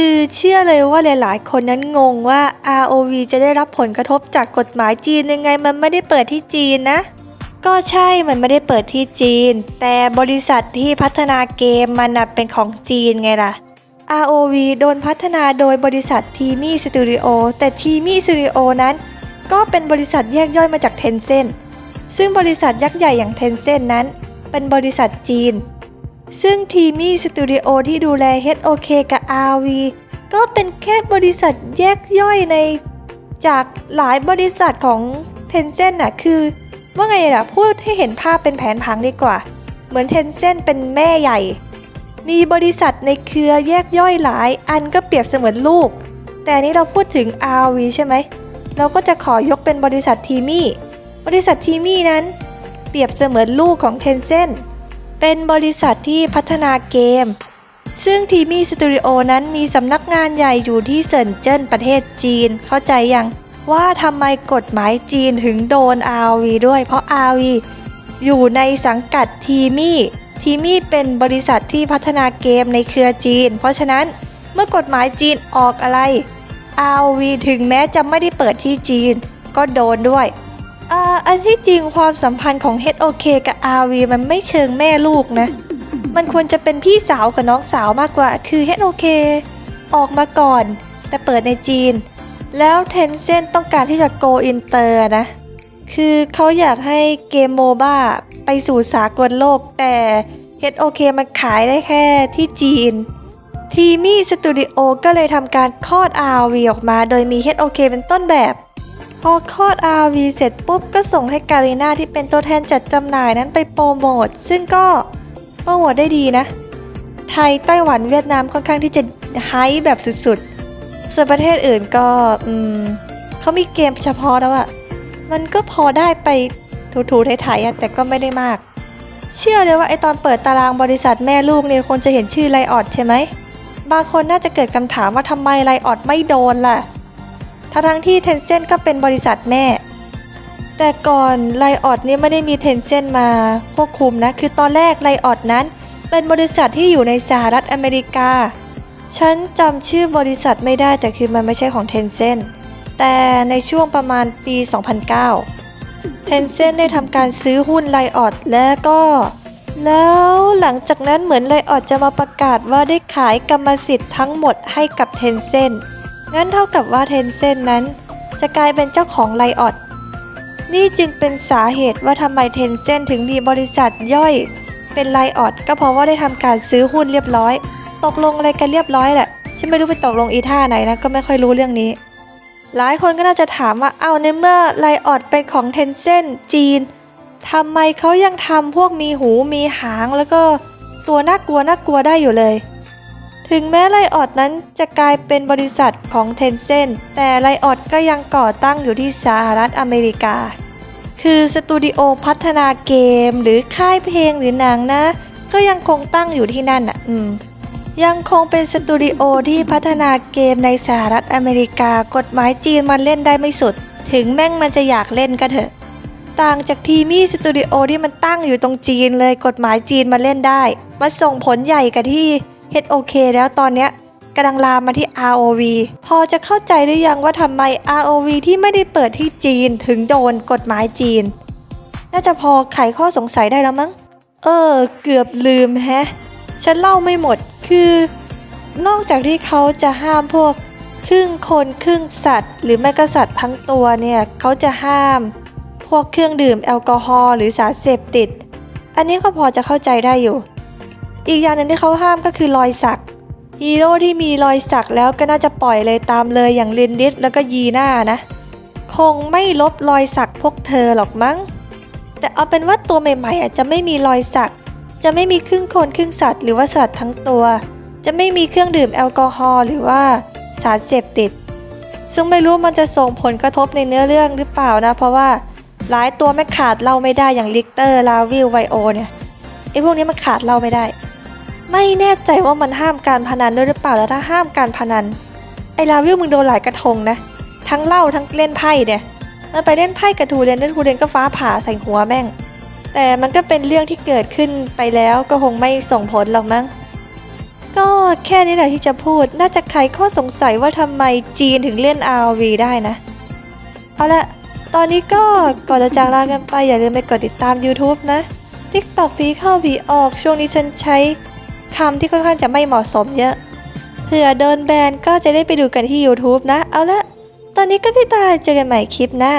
คือเชื่อเลยว่าหลายๆ คนนั้นงงว่า ROV จะได้รับผลกระทบจากกฎหมายจีนยังไงมันไม่ได้เปิดที่จีนนะ ก็ใช่มันไม่ได้เปิดที่จีน แต่บริษัทที่พัฒนาเกมมันน่ะเป็นของจีนไงล่ะ ROV โดนพัฒนาโดยบริษัททีมี่สตูดิโอแต่ทีมี่สตูดิโอนั้น ก็เป็นบริษัทแยกย่อยมาจาก Tencent ซึ่งบริษัทยักษ์ใหญ่อย่าง Tencent นั้น เป็นบริษัทจีน ซึ่งทีมี่สตูดิโอที่ดูแล HOK กับ RV ก็เป็นแค่บริษัทแยกย่อยในจากหลายบริษัทของ Tencent น่ะคือว่าไงล่ะพูดให้เห็นภาพเป็นแผนผังดีกว่า เหมือน Tencent เป็นแม่ใหญ่ มีบริษัทในเครือแยกย่อยหลาย อันก็เปรียบเสมือนลูก แต่นี้เราพูดถึง RV ใช่ไหม เราก็จะขอยกเป็นบริษัททีมี่ บริษัททีมี่นั้น เปรียบเสมือนลูกของ Tencent เป็นบริษัทที่พัฒนาเกม ซึ่งทีมี่สตูดิโอนั้นมีสำนักงานใหญ่อยู่ที่เซินเจิ้นประเทศจีน เข้าใจยังว่าทำไมกฎหมายจีนถึงโดน RV ด้วย เพราะ RV อยู่ในสังกัดทีมี่ทีมี่เป็นบริษัทที่พัฒนาเกมในเครือจีน เพราะฉะนั้นเมื่อกฎหมายจีนออกอะไร RV ถึงแม้จะไม่ได้เปิดที่จีน ก็โดนด้วย อ่าอันที่จริงความสัมพันธ์ของ HOK กับ RV มันไม่เชิงแม่ลูกนะ มันควรจะเป็นพี่สาวกับน้องสาวมากกว่า คือ HOK ออกมาก่อน แต่เปิดในจีน แล้ว Tencent ต้องการที่จะ go inter นะ คือเขาอยากให้เกมโมบ้าไปสู่สากลโลกแต่ HOK มันขายได้แค่ที่จีน ทีมี่สตูดิโอก็เลยทำการคลอด RV ออกมา โดยมี HOK เป็นต้นแบบ พอคลอด RV เสร็จปุ๊บก็ส่งให้การีนาที่เป็นตัวแทนจัดจำหน่ายนั้นไปโปรโมท ซึ่งก็โปรโมทได้ดีนะ ไทยไต้หวันเวียดนามค่อนข้างที่จะไฮแบบสุดๆ ส่วนประเทศอื่นก็อืมเขามีเกมเฉพาะแล้วอะมันก็พอได้ไปถูๆไทยๆอะแต่ก็ไม่ได้มาก เชื่อเลยว่าไอตอนเปิดตารางบริษัทแม่ลูกเนี่ยคนจะเห็นชื่อไลออดใช่ไหมบางคนน่าจะเกิดคำถามว่าทำไมไลออดไม่โดนล่ะ ทั้งทั้งๆที่ Tencent ก็เป็นบริษัทแม่ แต่ก่อนไลออดเนี่ยไม่ได้มี Tencent มาควบคุมนะ คือตอนแรกไลออดนั้น เป็นบริษัทที่อยู่ในสหรัฐอเมริกา ฉันจำชื่อบริษัทไม่ได้แต่คือมันไม่ใช่ของ Tencent แต่ในช่วงประมาณปี 2009 Tencent ได้ทำการซื้อหุ้นไลออดและก็ แล้วหลังจากนั้นเหมือนไลออดจะมาประกาศว่าได้ขายกรรมสิทธิ์ทั้งหมดให้กับ Tencent งั้นเท่ากับว่า Tencent นั้น จะกลายเป็นเจ้าของไลออดนี่จึงเป็นสาเหตุว่าทำไม Tencent ถึงมีบริษัทย่อย เป็นไลออดก็เพราะว่าได้ทำการซื้อหุ้นเรียบร้อย ตกลงอะไรกันเรียบร้อยแหละฉันไม่รู้ไปตกลงอีท่าไหนนะก็ไม่ค่อยรู้เรื่องนี้ หลายคนก็น่าจะถามว่าเอาในเมื่อไลออดเป็นของ Tencent จีนทำไมเขายังทำพวกมีหูมีหางแล้วก็ตัวน่ากลัวน่ากลัวได้อยู่เลย ถึงแม้ไลออดนั้นจะกลายเป็นบริษัทของ Tencent แต่ไลออดก็ยังก่อตั้งอยู่ที่สหรัฐอเมริกา คือสตูดิโอพัฒนาเกมหรือค่ายเพลงหรือหนังนะ ก็ยังคงตั้งอยู่ที่นั่นอะอืมยังคงเป็นสตูดิโอที่พัฒนาเกมในสหรัฐอเมริกากฎหมายจีนมันเล่นได้ไม่สุด ถึงแม่งมันจะอยากเล่นก็เถอะ ต่างจากทีมี่สตูดิโอที่มันตั้งอยู่ตรงจีนเลยกฎหมายจีนมาเล่นได้ มาส่งผลใหญ่กับที่ HOK แล้วตอนเนี้ยกำลังลามมาที่ ROV พอจะเข้าใจหรือยังว่าทำไม ROV ที่ไม่ได้เปิดที่จีนถึงโดนกฎหมายจีน น่าจะพอไขข้อสงสัยได้แล้วมั้ง เออ เกือบลืมแฮะ ฉันเล่าไม่หมดคือ นอกจากที่เขาจะห้ามพวก ครึ่งคนครึ่งสัตว์ หรือไม่ก็สัตว์ทั้งตัวเนี่ยเขาจะห้าม พวกเครื่องดื่มแอลกอฮอล์หรือสารเสพติด อันนี้ก็พอจะเข้าใจได้อยู่ อีกอย่างหนึ่งที่เขาห้ามก็คือรอยสักฮีโร่ที่มีรอยสักแล้วก็น่าจะปล่อยเลยตามเลยอย่างลินดิสแล้วก็ยีน่านะ คงไม่ลบรอยสักพวกเธอหรอกมั้ง แต่เอาเป็นว่าตัวใหม่ๆอะจะไม่มีรอยสัก จะไม่มีครึ่งคนครึ่งสัตว์หรือว่าสัตว์ทั้งตัว จะไม่มีเครื่องดื่มแอลกอฮอล์หรือว่าสารเสพติด ซึ่งไม่รู้มันจะส่งผลกระทบในเนื้อเรื่องหรือเปล่านะ เพราะว่าหลายตัวไม่ขาดเล่าไม่ได้อย่างลิกเตอร์ลาวิลไวโอเนี่ยไอ้พวกนี้มันขาดเล่าไม่ได้ ไม่แน่ใจว่ามันห้ามการพนันด้วยหรือเปล่าแล้วถ้าห้ามการพนัน ไอ้ลาวิลมึงโดนหลายกระทงนะ ทั้งเหล้าทั้งเล่นไพ่เนี่ยมันไปเล่นไพ่กับทูเรนเล่นทูเรนก็ฟ้าผ่าใส่หัวแม่ง แต่มันก็เป็นเรื่องที่เกิดขึ้นไปแล้วก็คงไม่ส่งผลหรอกมั้ง ก็แค่นี้แหละที่จะพูดน่าจะไขข้อสงสัยว่าทำไมจีนถึงเล่น RV ได้นะ เอาละตอนนี้ก็ก่อนจะจากลากันไปอย่าลืมไปกดติดตาม YouTube นะ TikTok ผีเข้าผีออกช่วงนี้ฉันใช้ คำที่ค่อนข้างจะไม่เหมาะสมเยอะ เผื่อโดนแบนก็จะได้ไปดูกันที่ YouTube นะ เอาละ ตอนนี้ก็บ๊ายบายเจอกันใหม่คลิปหน้า